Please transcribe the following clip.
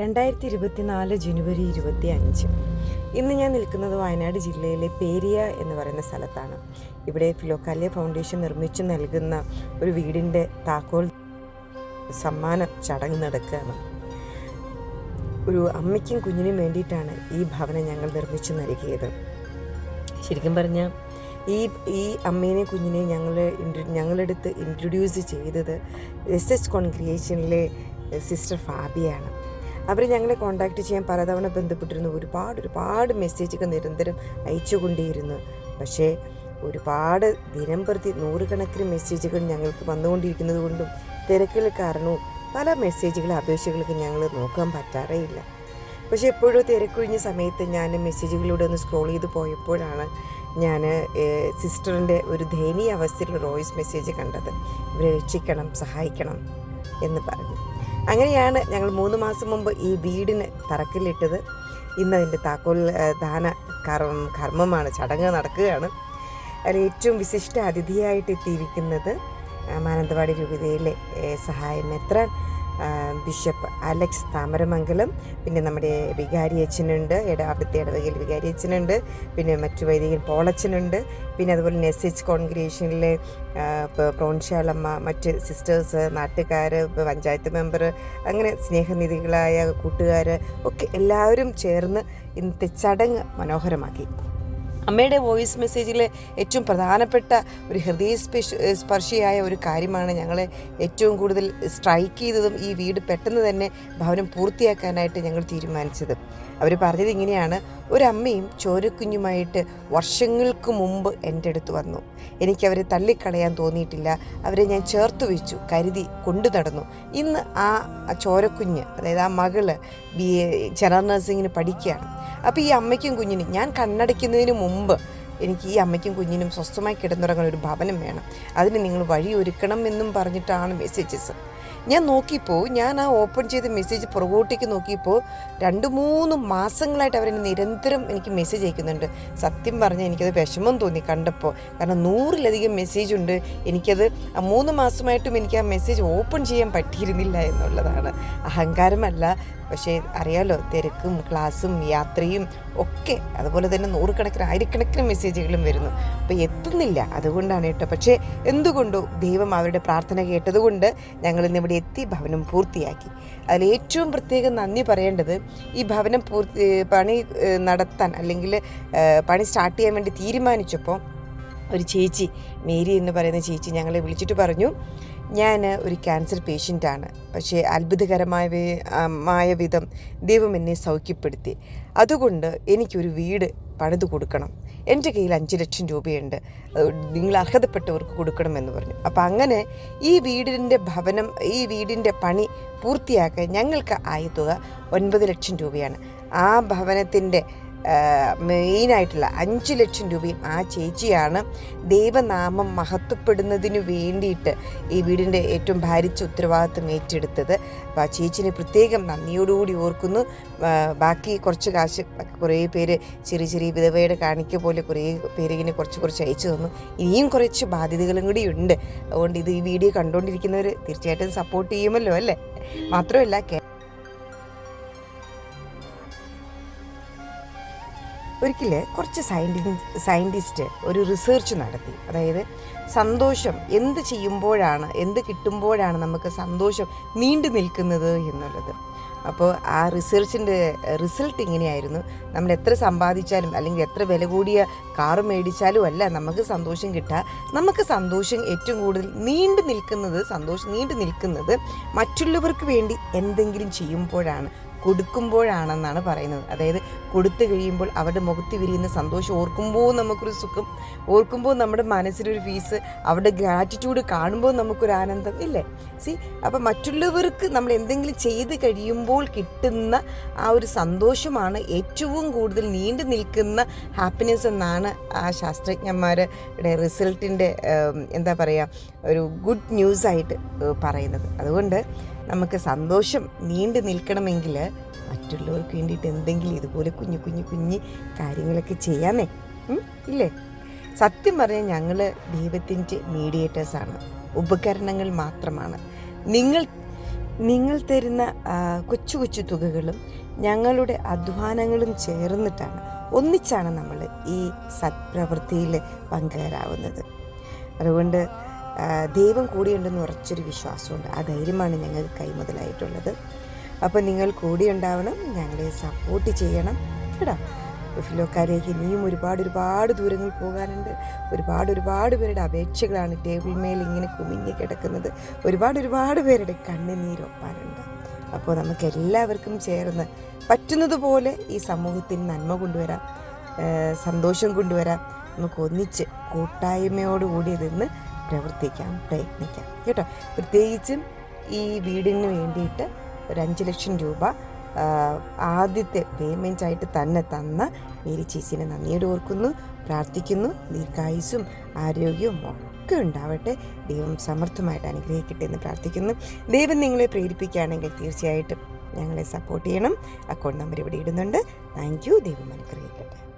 രണ്ടായിരത്തി ഇരുപത്തിനാല് ജനുവരി ഇരുപത്തി അഞ്ച് ഇന്ന് ഞാൻ നിൽക്കുന്നത് വയനാട് ജില്ലയിലെ പേരിയ എന്ന് പറയുന്ന സ്ഥലത്താണ്. ഇവിടെ ഫിലോക്കാലിയ ഫൗണ്ടേഷൻ നിർമ്മിച്ചു നൽകുന്ന ഒരു വീടിന്റെ താക്കോൽ സമ്മാന ചടങ്ങ് നടക്കുകയാണ്. ഒരു അമ്മയ്ക്കും കുഞ്ഞിനും വേണ്ടിയിട്ടാണ് ഈ ഭവനം ഞങ്ങൾ നിർമ്മിച്ചു നൽകിയത്. ശരിക്കും പറഞ്ഞാൽ ഈ ഈ അമ്മേനെ കുഞ്ഞിനെ ഞങ്ങൾ ഞങ്ങളെടുത്ത് ഇൻട്രൊഡ്യൂസ് ചെയ്തത് എസ് എസ് കോൺക്രിയേഷനിലെ സിസ്റ്റർ ഫാബിയാണ്. അവർ ഞങ്ങളെ കോൺടാക്റ്റ് ചെയ്യാൻ പലതവണ ബന്ധപ്പെട്ടിരുന്നു. ഒരുപാട് ഒരുപാട് മെസ്സേജുകൾ നിരന്തരം അയച്ചുകൊണ്ടേയിരുന്നു. പക്ഷേ ഒരുപാട് ദിനം പ്രതി നൂറുകണക്കിന് മെസ്സേജുകൾ ഞങ്ങൾക്ക് വന്നുകൊണ്ടിരിക്കുന്നത് കൊണ്ടും തിരക്കുകൾ കാരണവും പല മെസ്സേജുകളും അപേക്ഷകൾക്ക് ഞങ്ങൾ നോക്കാൻ പറ്റാറേ ഇല്ല പക്ഷേ എപ്പോഴും തിരക്കൊഴിഞ്ഞ സമയത്ത് ഞാൻ മെസ്സേജുകളിലൂടെ ഒന്ന് സ്ക്രോൾ ചെയ്ത് പോയപ്പോഴാണ് ഞാൻ സിസ്റ്ററിന്റെ ഒരു ദയനീയ അവസ്ഥയിലുള്ള വോയിസ് മെസ്സേജ് കണ്ടത്. ഇവരെ രക്ഷിക്കണം സഹായിക്കണം എന്ന് പറഞ്ഞു. അങ്ങനെയാണ് ഞങ്ങൾ മൂന്ന് മാസം മുമ്പ് ഈ വീടിന് തറക്കല്ലിട്ടത്. ഇന്ന് അതിന്റെ താക്കോൽ ദാന കർമ്മ കർമ്മമാണ് ചടങ്ങ് നടക്കുകയാണ്. അതിൽ ഏറ്റവും വിശിഷ്ട അതിഥിയായിട്ട് എത്തിയിരിക്കുന്നത് മാനന്തവാടി രൂപതയിലെ സഹായം മെത്രാൻ ആ, ബിഷപ്പ് അലക്സ് താമരമംഗലം പിന്നെ നമ്മുടെ വികാരി അച്ഛനുണ്ട് ഇട അവിടുത്തെ ഇടവകയിൽ വികാരി അച്ഛനുണ്ട് പിന്നെ മറ്റു വൈദികൻ പോളച്ചനുണ്ട് പിന്നെ അതുപോലെ എസ് എച്ച് കോൺഗ്രേഷനിലെ പ്രോൺശാലമ്മ മറ്റ് സിസ്റ്റേഴ്സ് നാട്ടുകാർ പഞ്ചായത്ത് മെമ്പർ അങ്ങനെ സ്നേഹനിധികളായ കൂട്ടുകാർ ഒക്കെ എല്ലാവരും ചേർന്ന് ഇന്നത്തെ ചടങ്ങ് മനോഹരമാക്കി. അമ്മയുടെ വോയിസ് മെസ്സേജിലെ ഏറ്റവും പ്രധാനപ്പെട്ട ഒരു ഹൃദയ സ്പർശിയായ ഒരു കാര്യമാണ് ഞങ്ങളെ ഏറ്റവും കൂടുതൽ സ്ട്രൈക്ക് ചെയ്തതും ഈ വീട് പെട്ടെന്ന് തന്നെ ഭവനം പൂർത്തിയാക്കാനായിട്ട് ഞങ്ങൾ തീരുമാനിച്ചത്. അവർ പറഞ്ഞത് ഇങ്ങനെയാണ് ഒരമ്മയും ചോരക്കുഞ്ഞുമായിട്ട് വർഷങ്ങൾക്ക് മുമ്പ് എന്റെ അടുത്ത് വന്നു. എനിക്കവരെ തള്ളിക്കളയാൻ തോന്നിയിട്ടില്ല. അവരെ ഞാൻ ചേർത്ത് വെച്ചു കരുതി കൊണ്ടു നടന്നു. ഇന്ന് ആ ചോരക്കുഞ്ഞ് അതായത് ആ മകൾ ബി ജനറൽ നഴ്സിങ്ങിന് പഠിക്കുകയാണ്. അപ്പോൾ ഈ അമ്മയ്ക്കും കുഞ്ഞിനും ഞാൻ കണ്ണടയ്ക്കുന്നതിന് മുമ്പ് എനിക്ക് ഈ അമ്മയ്ക്കും കുഞ്ഞിനും സ്വസ്ഥമായി കിടന്നുറങ്ങാൻ ഒരു ഭവനം വേണം. അതിന് നിങ്ങൾ വഴി ഒരുക്കണം എന്നും പറഞ്ഞിട്ടാണ് മെസ്സേജസ് ഞാൻ നോക്കിയപ്പോൾ ഞാൻ ആ ഓപ്പൺ ചെയ്ത മെസ്സേജ് പുറകോട്ടേക്ക് നോക്കിയപ്പോൾ രണ്ട് മൂന്ന് മാസങ്ങളായിട്ട് അവരെന്നെ നിരന്തരം എനിക്ക് മെസ്സേജ് അയക്കുന്നുണ്ട്. സത്യം പറഞ്ഞാൽ എനിക്കത് വിഷമം തോന്നി കണ്ടപ്പോൾ കാരണം നൂറിലധികം മെസ്സേജ് ഉണ്ട്. എനിക്കത് മൂന്ന് മാസമായിട്ടും എനിക്ക് ആ മെസ്സേജ് ഓപ്പൺ ചെയ്യാൻ പറ്റിയിരുന്നില്ല എന്നുള്ളതാണ്. അഹങ്കാരമല്ല പക്ഷേ അറിയാലോ തിരക്കും ക്ലാസ്സും യാത്രയും ഒക്കെ അതുപോലെ തന്നെ നൂറുകണക്കിന് ആയിരക്കണക്കിന് മെസ്സേജുകളും വരുന്നു. അപ്പോൾ എത്തുന്നില്ല. അതുകൊണ്ടാണ് കേട്ടോ. പക്ഷേ എന്തുകൊണ്ടോ ദൈവം അവരുടെ പ്രാർത്ഥന കേട്ടതുകൊണ്ട് ഞങ്ങൾ ഇന്നിവിടെ എത്തി ഭവനം പൂർത്തിയാക്കി. അതിൽ ഏറ്റവും പ്രത്യേകം നന്ദി പറയേണ്ടത് ഈ ഭവനം പൂർത്തി പണി നടത്താൻ അല്ലെങ്കിൽ പണി സ്റ്റാർട്ട് ചെയ്യാൻ വേണ്ടി തീരുമാനിച്ചപ്പോൾ ഒരു ചേച്ചി മേരി എന്ന് പറയുന്ന ചേച്ചി ഞങ്ങളെ വിളിച്ചിട്ട് പറഞ്ഞു ഞാൻ ഒരു ക്യാൻസർ പേഷ്യന്റാണ് പക്ഷേ അത്ഭുതകരമായ വിധം ദൈവം എന്നെ സൗഖ്യപ്പെടുത്തി. അതുകൊണ്ട് എനിക്കൊരു വീട് പണിത് കൊടുക്കണം. എന്റെ കയ്യിൽ അഞ്ച് ലക്ഷം രൂപയുണ്ട്. നിങ്ങൾ അർഹതപ്പെട്ടവർക്ക് കൊടുക്കണമെന്ന് പറഞ്ഞു. അപ്പോൾ അങ്ങനെ ഈ വീടിന്റെ ഭവനം ഈ വീടിന്റെ പണി പൂർത്തിയാക്കാൻ ഞങ്ങൾക്ക് ആയ തുക ഒൻപത് ലക്ഷം രൂപയാണ്. ആ ഭവനത്തിന്റെ മെയിനായിട്ടുള്ള അഞ്ച് ലക്ഷം രൂപയും ആ ചേച്ചിയാണ് ദൈവനാമം മഹത്വപ്പെടുന്നതിന് വേണ്ടിയിട്ട് ഈ വീടിന്റെ ഏറ്റവും ഭാരിച്ച ഉത്തരവാദിത്വം ഏറ്റെടുത്തത്. അപ്പോൾ ആ ചേച്ചിനെ പ്രത്യേകം നന്ദിയോടുകൂടി ഓർക്കുന്നു. ബാക്കി കുറച്ച് കാശ് കുറേ പേര് ചെറിയ ചെറിയ വിധവയുടെ കാണിക്ക പോലെ കുറേ പേര് ഇങ്ങനെ കുറച്ച് കുറച്ച് അയച്ചു തന്നു. ഇനിയും കുറച്ച് ബാധ്യതകളും കൂടി ഉണ്ട്. അതുകൊണ്ട് ഇത് ഈ വീഡിയോ കണ്ടുകൊണ്ടിരിക്കുന്നവർ തീർച്ചയായിട്ടും സപ്പോർട്ട് ചെയ്യുമല്ലോ അല്ലേ? മാത്രമല്ല ഒരിക്കൽ കുറച്ച് സയന്റി സയന്റിസ്റ്റ് ഒരു റിസർച്ച് നടത്തി. അതായത് സന്തോഷം എന്ത് ചെയ്യുമ്പോഴാണ് എന്ത് കിട്ടുമ്പോഴാണ് നമുക്ക് സന്തോഷം നീണ്ടു നിൽക്കുന്നത് എന്നുള്ളത്. അപ്പോൾ ആ റിസർച്ചിന്റെ റിസൾട്ട് ഇങ്ങനെയായിരുന്നു. നമ്മൾ എത്ര സമ്പാദിച്ചാലും അല്ലെങ്കിൽ എത്ര വില കൂടിയ കാറ് മേടിച്ചാലും അല്ല നമുക്ക് സന്തോഷം കിട്ടുക. നമുക്ക് സന്തോഷം ഏറ്റവും കൂടുതൽ നീണ്ടു നിൽക്കുന്നത് സന്തോഷം നീണ്ടു നിൽക്കുന്നത് മറ്റുള്ളവർക്ക് വേണ്ടി എന്തെങ്കിലും ചെയ്യുമ്പോഴാണ്. കൊടുക്കുമ്പോഴാണെന്നാണ് പറയുന്നത്. അതായത് കൊടുത്തു കഴിയുമ്പോൾ അവരുടെ മുഖത്ത് വിരിയുന്ന സന്തോഷം ഓർക്കുമ്പോൾ നമുക്കൊരു സുഖം ഓർക്കുമ്പോൾ നമ്മുടെ മനസ്സിലൊരു പീസ് അവരുടെ ഗ്രാറ്റിറ്റ്യൂഡ് കാണുമ്പോൾ നമുക്കൊരു ആനന്ദം ഇല്ലേ? സി അപ്പം മറ്റുള്ളവർക്ക് നമ്മൾ എന്തെങ്കിലും ചെയ്ത് കഴിയുമ്പോൾ കിട്ടുന്ന ആ ഒരു സന്തോഷമാണ് ഏറ്റവും കൂടുതൽ നീണ്ടു നിൽക്കുന്ന ഹാപ്പിനെസ് എന്നാണ് ആ ശാസ്ത്രജ്ഞന്മാരുടെ റിസൾട്ടിന്റെ എന്താ പറയുക ഒരു ഗുഡ് ന്യൂസായിട്ട് പറയുന്നത്. അതുകൊണ്ട് നമുക്ക് സന്തോഷം നീണ്ടു നിൽക്കണമെങ്കിൽ മറ്റുള്ളവർക്ക് വേണ്ടിയിട്ട് എന്തെങ്കിലും ഇതുപോലെ കുഞ്ഞു കുഞ്ഞു കുഞ്ഞു കാര്യങ്ങളൊക്കെ ചെയ്യാന്നേ? ഇല്ലേ? സത്യം പറഞ്ഞാൽ ഞങ്ങൾ ദൈവത്തിന്റെ മീഡിയേറ്റേഴ്സാണ് ഉപകരണങ്ങൾ മാത്രമാണ്. നിങ്ങൾ നിങ്ങൾ തരുന്ന കൊച്ചു കൊച്ചു തുകകളും ഞങ്ങളുടെ അധ്വാനങ്ങളും ചേർന്നിട്ടാണ് ഒന്നിച്ചാണ് നമ്മൾ ഈ സത്പ്രവൃത്തിയിൽ പങ്കുകാരാവുന്നത് അതുകൊണ്ട് ദൈവം കൂടിയുണ്ടെന്ന് ഉറച്ചൊരു വിശ്വാസമുണ്ട്. ആ ധൈര്യമാണ് ഞങ്ങൾക്ക് കൈമുതലായിട്ടുള്ളത്. അപ്പോൾ നിങ്ങൾ കൂടി ഉണ്ടാവണം ഞങ്ങളെ സപ്പോർട്ട് ചെയ്യണം കേട്ടോ? ഫിലോക്കാരേക്ക് ഇനിയും ഒരുപാട് ഒരുപാട് ദൂരങ്ങൾ പോകാനുണ്ട്. ഒരുപാട് ഒരുപാട് പേരുടെ അപേക്ഷകളാണ് ടേബിൾ മേൽ ഇങ്ങനെ കുമിഞ്ഞ് കിടക്കുന്നത്. ഒരുപാട് ഒരുപാട് പേരുടെ കണ്ണുനീരൊപ്പാനുണ്ട്. അപ്പോൾ നമുക്ക് എല്ലാവർക്കും ചേർന്ന് പറ്റുന്നതുപോലെ ഈ സമൂഹത്തിന് നന്മ കൊണ്ടുവരാം സന്തോഷം കൊണ്ടുവരാം. നമുക്ക് ഒന്നിച്ച് കൂട്ടായ്മയോടുകൂടി നിന്ന് പ്രവർത്തിക്കാം പ്രയത്നിക്കാം. കേട്ടോ? പ്രത്യേകിച്ചും ഈ വീടിന് വേണ്ടിയിട്ട് ഒരു അഞ്ച് ലക്ഷം രൂപ ആദ്യത്തെ പേയ്മെന്റ് ആയിട്ട് തന്നെ തന്ന മേരി ചേച്ചീനെ നന്ദിയോട് ഓർക്കുന്നു പ്രാർത്ഥിക്കുന്നു. ദീർഘായുസും ആരോഗ്യവും ഒക്കെ ഉണ്ടാവട്ടെ. ദൈവം സമർത്ഥമായിട്ട് അനുഗ്രഹിക്കട്ടെ എന്ന് പ്രാർത്ഥിക്കുന്നു. ദൈവം നിങ്ങളെ പ്രേരിപ്പിക്കുകയാണെങ്കിൽ തീർച്ചയായിട്ടും ഞങ്ങളെ സപ്പോർട്ട് ചെയ്യണം. അക്കൗണ്ട് നമ്പർ ഇവിടെ ഇടുന്നുണ്ട്. താങ്ക് യു ദൈവം അനുഗ്രഹിക്കട്ടെ.